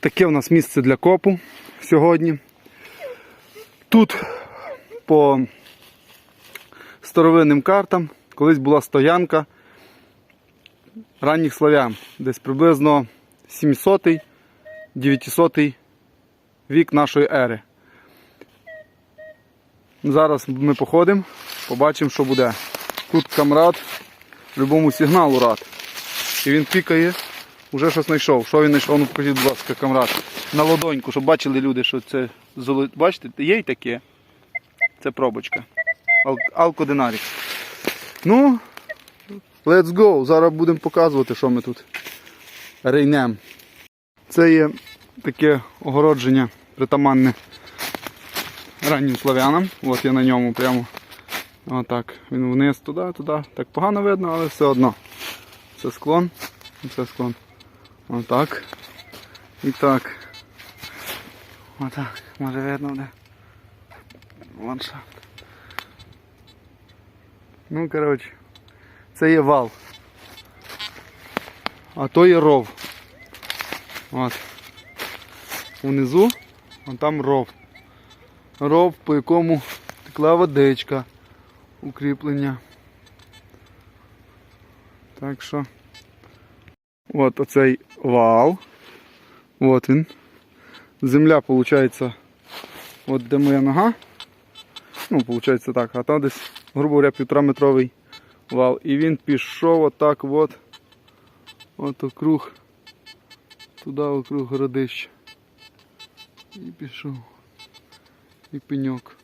Таке у нас місце для копу сьогодні. Тут по старовинним картам колись була стоянка ранніх славян, десь приблизно 700-900 вік нашої ери. Зараз ми походимо, побачимо, що буде. Тут камрад любому сигналу рад. І він пікає, вже щось знайшов. Що він знайшов? Ну покажіть, будь ласка, камрад. На ладоньку, щоб бачили люди, що це золоте. Бачите, є й таке. Це пробочка. Ал- Алкодинарік. Ну, let's go. Зараз будемо показувати, що ми тут рейнем. Це є таке огородження притаманне раннім славянам. От я на ньому прямо отак. Він вниз туди, туди. Так погано видно, але все одно. Це склон. Це склон. Отак. І так. Отак. Може видно буде. Ландшафт. Ну, коротше. Це є вал. А то є ров. От. Унизу, а там ров. Ров, по якому текла водичка. Укріплення. Так що. От оцей вал. От він. Земля, виходить, от де моя нога. Ну, виходить так, а там десь, грубо говоря, півтора метровий вал. І він пішов отак от. От округ. Туди округ городища. І пішов. І пеньок.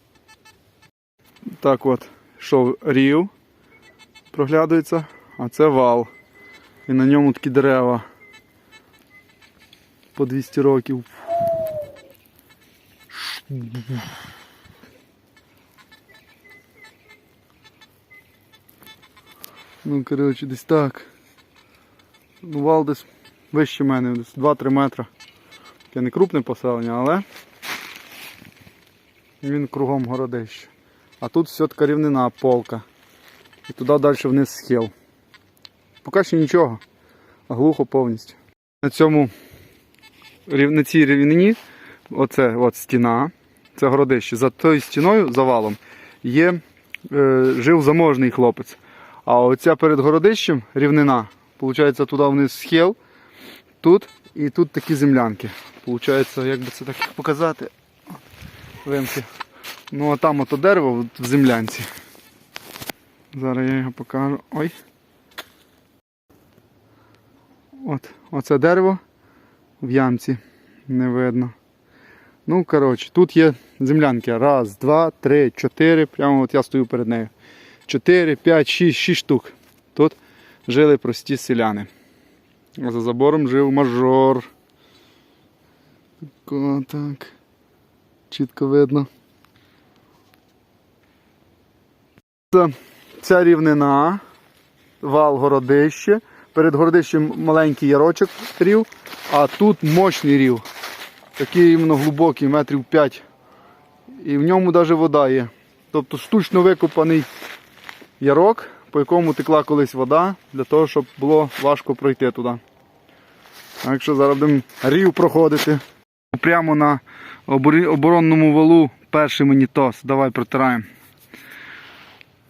Так от, йшов рів, проглядується, а це вал. І на ньому такі дерева. По 200 років. Ну, коротше, десь так. Ну, вал десь вище мене, десь 2-3 метри. Таке не крупне поселення, але він кругом городище. А тут все така рівнина полка. І туди далі вниз схил. Поки що нічого. Глухо повністю. На цьому на цій рівнині оце от стіна, це городище. За тою стіною, за валом, є, е, жив заможний хлопець. А оця перед городищем рівнина, виходить, туди вниз схил, тут і тут такі землянки. Получається, як би це так показати. Вимки. Ну а там ото дерево в землянці. Зараз я його покажу. Ой. От, оце дерево в ямці. Не видно. Ну, коротше, тут є землянки. Раз, два, три, чотири. Прямо от я стою перед нею. Чотири, п'ять, шість, шість штук. Тут жили прості селяни. А за забором жив мажор. Тако, так. Чітко видно. Ця рівнина, вал городище. Перед городищем маленький ярочок рів, а тут мощний рів. Такий іменно глибокий, метрів 5. І в ньому навіть вода є. Тобто штучно викопаний ярок, по якому текла колись вода, для того, щоб було важко пройти туди. Так що зараз будемо рів проходити. Прямо на оборонному валу перший монітос. Давай протираємо.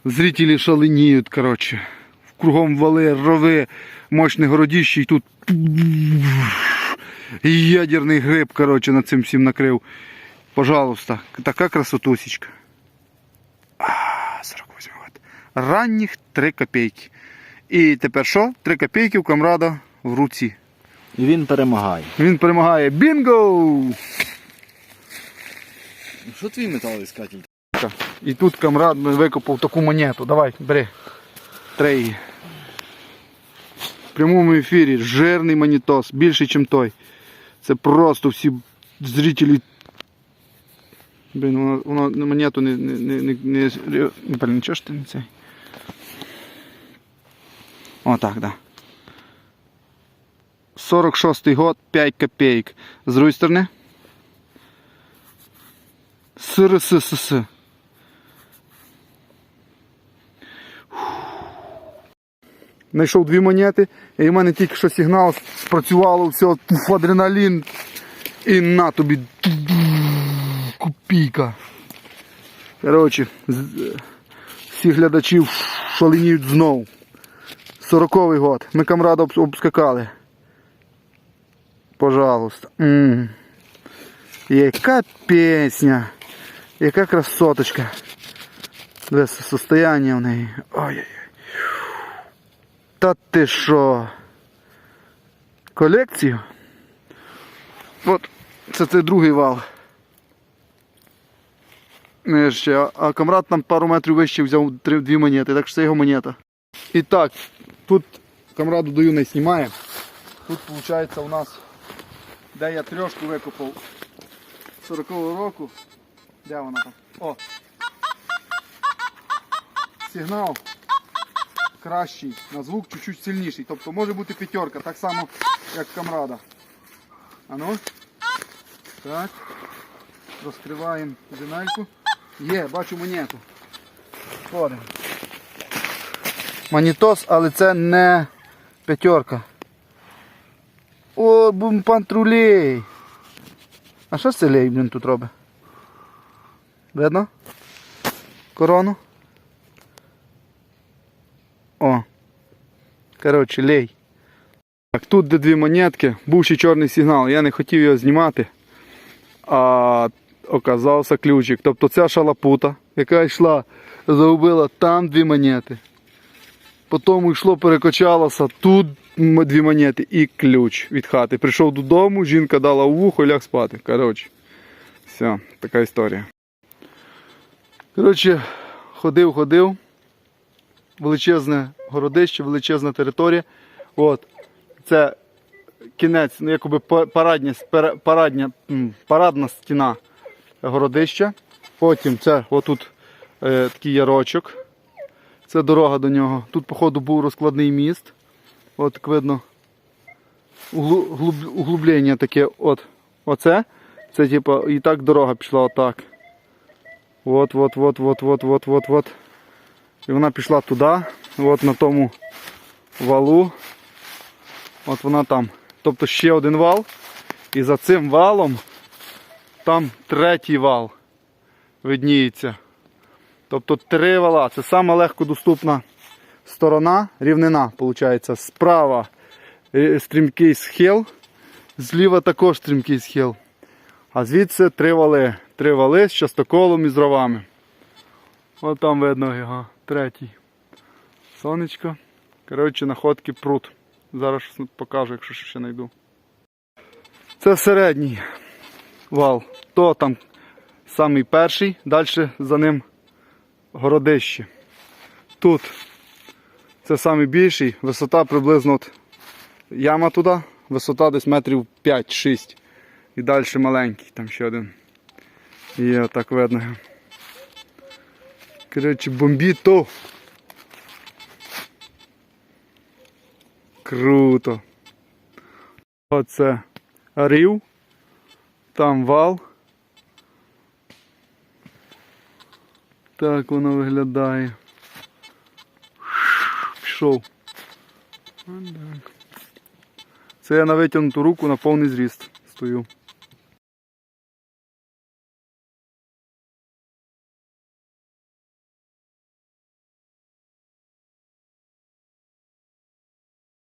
Зрителі шаленіють, коротше. Кругом вали, рови, мощне городіще і тут ядерний гриб, коротше, над цим всім накрив. Пожалуйста, така красотусечка. А, 48 год. Ранніх 3 копійки. І тепер що? 3 копійки у камрада в руці. І він перемагає. Він перемагає. Бінго! Що твій металоіскатель? І тут камрад викопав таку монету. Давай, бери. Трей. Прямому ефірі жирний монітос, більший, ніж той. Це просто всі зрителі. Блін, воно, воно на монету не, не, не, не, не, не, нічого ж ти не цей. О, так, да. 46-й год, 5 копеек. З другої сторони. СРССС. Знайшов дві монети, і в мене тільки що сигнал спрацювало, все, пуф, адреналін. І на тобі копійка. Коротше, всі глядачів шаленіють знов. Сороковий год. Ми камрада обс- обскакали. Пожалуйста. м Яка пісня. Яка красоточка. Де состояння в неї. Ой-ой-ой. Та ти що? Колекцію? От, це цей другий вал. Не ще, а- камрад там пару метрів вище взяв дві монети, так що це його монета. І так, тут камраду даю не знімає. Тут виходить у нас, де я трьошку викопав 40-го року. Де вона там? О! Сигнал кращий, на звук чуть-чуть сильніший. Тобто може бути п'ятерка, так само як камрада. А ну. Так. Розкриваємо динайку. Є, бачу монету. Ходимо. Монітос, але це не п'ятерка. О, бум пантрулей. А що це лей, блін, тут робить? Видно? Корону? О. Коротше, лей. Так, тут де дві монетки, був ще чорний сигнал, я не хотів його знімати. А оказався ключик. Тобто ця шалапута, яка йшла, загубила там дві монети. Потім йшло, перекочалося, тут дві монети і ключ від хати. Прийшов додому, жінка дала у вухо ляг спати. Коротше, все, така історія. Коротше, ходив, ходив. Величезне городище, величезна територія. От. Це кінець, ну, якоби парадня, парадня, парадна стіна городища. Потім це отут е, такий ярочок. Це дорога до нього. Тут, походу, був розкладний міст. От як видно. углу- Углублення таке. От. Оце. Це типу, і так дорога пішла отак. От, от, от, от, от, от, от, от. І вона пішла туди, от на тому валу. От вона там. Тобто ще один вал. І за цим валом там третій вал видніється. Тобто три вала. Це сама легкодоступна сторона, рівнина, виходить. Справа е, стрімкий схил, зліва також стрімкий схил. А звідси три вали. Три вали з частоколом і з ровами. От там видно його, третій. Сонечко. Коротше, находки пруд. Зараз покажу, якщо ще знайду. Це середній вал. То там самий перший, далі за ним городище. Тут це самий більший, висота приблизно от яма туди, висота десь метрів 5-6. І далі маленький, там ще один. Є, так видно. Коротше, бомбіто. Круто. Оце рів. Там вал. Так воно виглядає. Пішов. Це я на витягнуту руку на повний зріст стою.